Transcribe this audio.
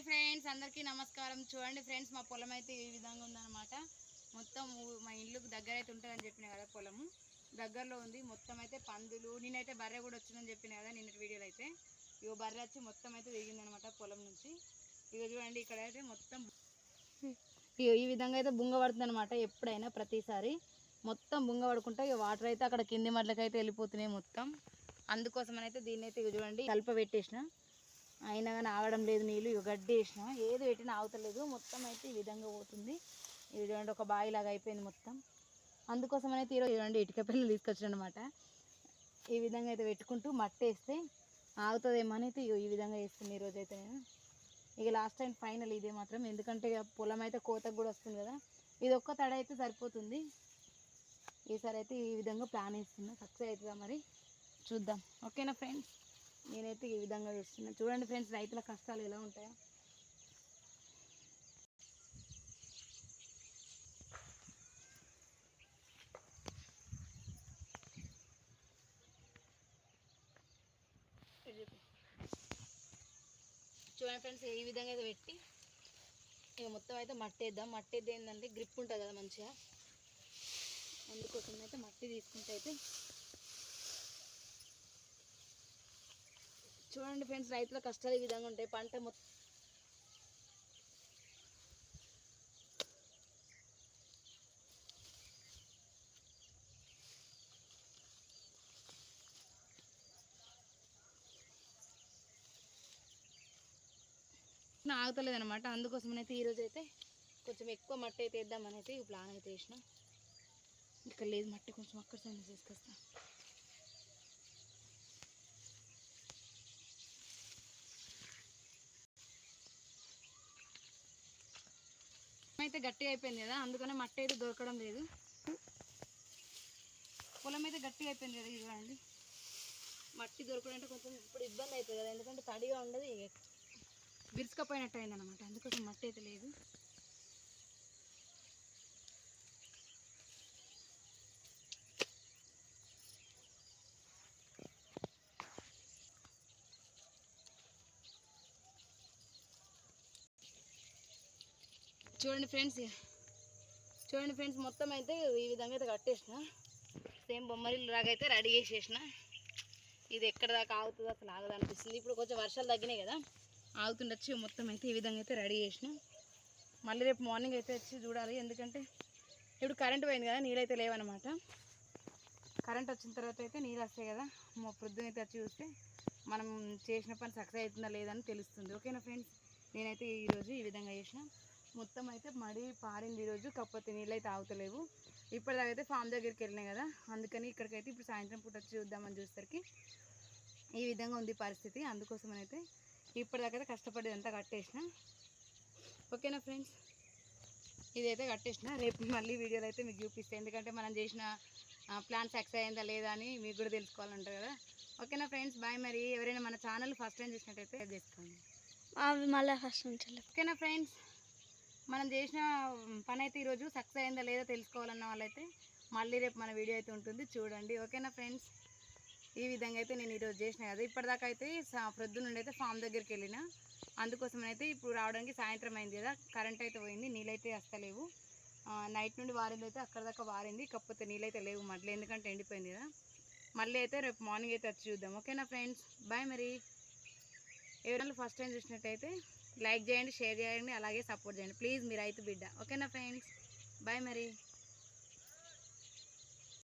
Hi friends అందరికీ నమస్కారం. చూడండి ఫ్రెండ్స్ మా పొలం అయితే ఈ విధంగా ఉందన్నమాట. మొత్తం మా ఇల్లుకు దగ్గర అయితే ఉంటుందని చెప్పిన కదా పొలము. దగ్గరలో ఉంది మొత్తం అయితే పందులు. నేనైతే బర్రె కూడా వచ్చిందని చెప్పిన కదా నిన్నటి వీడియోలో అయితే. ఇగో బర్రె వచ్చి మొత్తం అయితే దిగిందనమాట పొలం నుంచి. ఇక చూడండి ఇక్కడ అయితే మొత్తం ఈ విధంగా అయితే బుంగ పడుతుంది అనమాట ఎప్పుడైనా ప్రతిసారి. మొత్తం బుంగ పడుకుంటే ఇక వాటర్ అయితే అక్కడ కింది మట్లకైతే వెళ్ళిపోతున్నాయి మొత్తం. అందుకోసం అయితే దీన్ని అయితే చూడండి కలప పెట్టేసిన. అయినా కానీ ఆగడం లేదు నీళ్ళు ఇక గడ్డి వేసిన. ఏది పెట్టినా ఆగుతలేదు. మొత్తం అయితే ఈ విధంగా పోతుంది. ఇది చూడండి ఒక బావి లాగా అయిపోయింది మొత్తం. అందుకోసం అయితే ఈరోజు చూడండి ఇటుక పిల్లలు తీసుకొచ్చాను అనమాట ఈ విధంగా అయితే పెట్టుకుంటూ మట్టి వేస్తే ఆగుతుందేమో అని అయితే ఇగో ఈ విధంగా వేస్తుంది ఈరోజు అయితే నేను. ఇక లాస్ట్ టైం ఫైనల్ ఇదే మాత్రం. ఎందుకంటే ఇక పొలం అయితే కోతకు కూడా వస్తుంది కదా. ఇది ఒక్క తడ అయితే సరిపోతుంది. ఈసారి అయితే ఈ విధంగా ప్లాన్ వేస్తున్నా. సక్సెస్ అవుతుందా మరి? చూద్దాం. ఓకేనా ఫ్రెండ్స్ నేనైతే ఈ విధంగా చూస్తున్నాను చూడండి ఫ్రెండ్స్ రైతుల కష్టాలు ఎలా ఉంటాయో. చూడండి ఫ్రెండ్స్ ఈ విధంగా అయితే పెట్టి ఇక మొత్తం అయితే మట్టి వేద్దాం మట్టి వేద్దాం ఏంటంటే గ్రిప్ ఉంటుంది కదా మంచిగా. అందుకోసం అయితే మట్టి తీసుకుంటే అయితే చూడండి ఫ్రెండ్స్ రైతుల కష్టాలు ఈ విధంగా ఉంటాయి. పంట మొత్తం ఆగుతలేదు అనమాట అందుకోసమైతే ఈరోజు అయితే కొంచెం ఎక్కువ మట్టి అయితే వేద్దామని అయితే ప్లాన్ అయితే వేసిన. ఇక్కడ లేదు మట్టి కొంచెం అక్కడ సైన్ తీసుకొస్తా అయితే గట్టిగా అయిపోయింది కదా అందుకనే మట్టి అయితే దొరకడం లేదు. పొలం అయితే గట్టిగా అయిపోయింది కదా ఇది చూడండి మట్టి దొరకడం అంటే కొంచెం ఇప్పుడు ఇబ్బంది అవుతుంది కదా ఎందుకంటే తడిగా ఉండదు విరుచుకపోయినట్టు అయింది అనమాట అందుకోసం మట్టి అయితే లేదు. చూడండి ఫ్రెండ్స్ చూడండి ఫ్రెండ్స్ మొత్తం అయితే ఈ విధంగా అయితే కట్టేసిన. సేమ్ బొమ్మరిల్లు లాగా అయితే రెడీ చేసేసిన. ఇది ఎక్కడ దాకా ఆగుతుందో అసలు ఆగదు అనిపిస్తుంది ఇప్పుడు కొంచెం వర్షాలు తగ్గినాయి కదా ఆగుతుండొచ్చు. మొత్తం అయితే ఈ విధంగా అయితే రెడీ చేసిన. మళ్ళీ రేపు మార్నింగ్ అయితే వచ్చి చూడాలి. ఎందుకంటే ఇప్పుడు కరెంట్ పోయింది కదా నీళ్ళైతే అయితే లేవన్నమాట. కరెంట్ వచ్చిన తర్వాత అయితే నీళ్ళు వస్తాయి కదా మా ప్రొద్దున అయితే వచ్చి చూస్తే మనం చేసిన పని సక్సెస్ అవుతుందా లేదని తెలుస్తుంది. ఓకేనా ఫ్రెండ్స్? నేనైతే ఈరోజు ఈ విధంగా చేసిన. మొత్తం అయితే మడి పారింది ఈరోజు కాకపోతే నీళ్ళు అయితే ఆగుతలేవు. ఇప్పటిదాకా అయితే ఫామ్ దగ్గరికి వెళ్ళినాయి కదా అందుకని ఇక్కడికైతే ఇప్పుడు సాయంత్రం పూట వచ్చి చూద్దామని చూసేసరికి ఈ విధంగా ఉంది పరిస్థితి. అందుకోసమైతే ఇప్పటిదాకా అయితే కష్టపడి అంతా కట్టేసిన. ఓకేనా ఫ్రెండ్స్? ఇదైతే కట్టేసిన. రేపు మళ్ళీ వీడియోలో అయితే మీకు చూపిస్తాను ఎందుకంటే మనం చేసిన ప్లాన్ సక్సెస్ అయిందా లేదా అని మీకు కూడా తెలుసుకోవాలంటారు కదా. ఓకేనా ఫ్రెండ్స్? బాయ్ మరి. ఎవరైనా మన ఛానల్ ఫస్ట్ టైం చూసినట్టయితే చేసుకోండి. అవి మళ్ళీ ఫస్ట్ నుంచి ఓకేనా ఫ్రెండ్స్? మనం చేసిన పని అయితే ఈరోజు సక్సెస్ అయిందా లేదా తెలుసుకోవాలన్న వాళ్ళైతే మళ్ళీ రేపు మన వీడియో అయితే ఉంటుంది. చూడండి. ఓకేనా ఫ్రెండ్స్? ఈ విధంగా అయితే నేను ఈరోజు చేసిన కదా. ఇప్పటిదాకా అయితే ప్రొద్దు నుండి అయితే ఫామ్ దగ్గరికి వెళ్ళిన. అందుకోసం అయితే ఇప్పుడు రావడానికి సాయంత్రం అయింది కదా. కరెంట్ అయితే పోయింది. నీళ్ళైతే వస్తలేవు నైట్ నుండి వారింది అయితే అక్కడ దాకా వారింది. కాకపోతే నీళ్ళైతే లేవు మళ్ళీ ఎందుకంటే ఎండిపోయింది కదా. మళ్ళీ అయితే రేపు మార్నింగ్ అయితే వచ్చి చూద్దాం. ఓకేనా ఫ్రెండ్స్? బాయ్ మరి. ఎవరైనా ఫస్ట్ టైం చూసినట్టయితే లైక్ చేయండి షేర్ చేయండి అలాగే సపోర్ట్ చేయండి. ప్లీజ్ మీరు రైతు బిడ్డ. ఓకేనా ఫ్రెండ్స్? బాయ్ మరి.